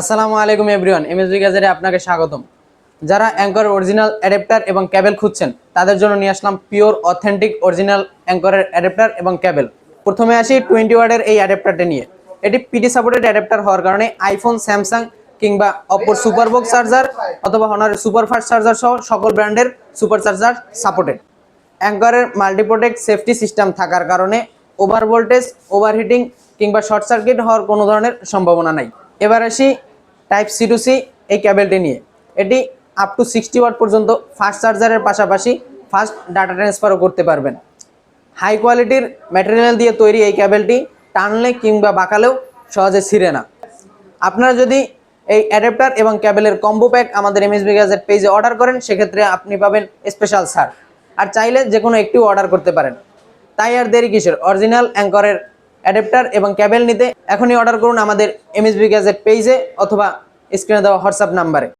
আসসালামু আলাইকুম everyone MSB গ্যাজেটে আপনাকে স্বাগতম। যারা অ্যাঙ্কর অরিজিনাল অ্যাডাপ্টার এবং ক্যাবেল খুঁজছেন, তাদের জন্য নিয়ে আসলাম পিওর, অথেন্টিক, অরিজিনাল অ্যাঙ্করের অ্যাডাপ্টার এবং ক্যাবেল। প্রথমে আসি টোয়েন্টি ওয়ার্ডের এই অ্যাডাপ্টারটা নিয়ে। এটি পিটি সাপোর্টেড অ্যাডাপ্টার হওয়ার কারণে আইফোন, স্যামসাং কিংবা অপর সুপারবক্স চার্জার অথবা হনারের সুপার ফাস্ট চার্জার সহ সকল ব্র্যান্ডের সুপার চার্জার সাপোর্টেড। অ্যাঙ্করের মাল্টিপ্রোটেক্ট সেফটি সিস্টেম থাকার কারণে ওভার ভোল্টেজ, ওভারহিটিং কিংবা শর্ট সার্কিট হওয়ার কোনো ধরনের সম্ভাবনা নাই। এবার আসি টাইপ সি টু সি এই ক্যাবেলটি নিয়ে। এটি আপ টু সিক্সটি ওয়াট পর্যন্ত ফাস্ট চার্জারের পাশাপাশি ফাস্ট ডাটা ট্রান্সফারও করতে পারবেন। হাই কোয়ালিটির ম্যাটেরিয়াল দিয়ে তৈরি এই ক্যাবেলটি টানলে কিংবা বাঁকালেও সহজে ছিঁড়ে না। আপনারা যদি এই অ্যাডাপ্টার এবং ক্যাবেলের কম্বো প্যাক আমাদের এমএসবি গ্যাজেট পেজে অর্ডার করেন, সেক্ষেত্রে আপনি পাবেন স্পেশাল ছাড়। আর চাইলে যে কোনো একটি অর্ডার করতে পারেন। তাই আর দেরি কিসের? অরিজিনাল অ্যাঙ্করের অ্যাডাপ্টার এবং ক্যাবেল নিতে এখনই অর্ডার করুন আমাদের এমএসবি গ্যাজেট পেজে অথবা স্ক্রিনে দেওয়া হোয়াটসঅ্যাপ নাম্বারে।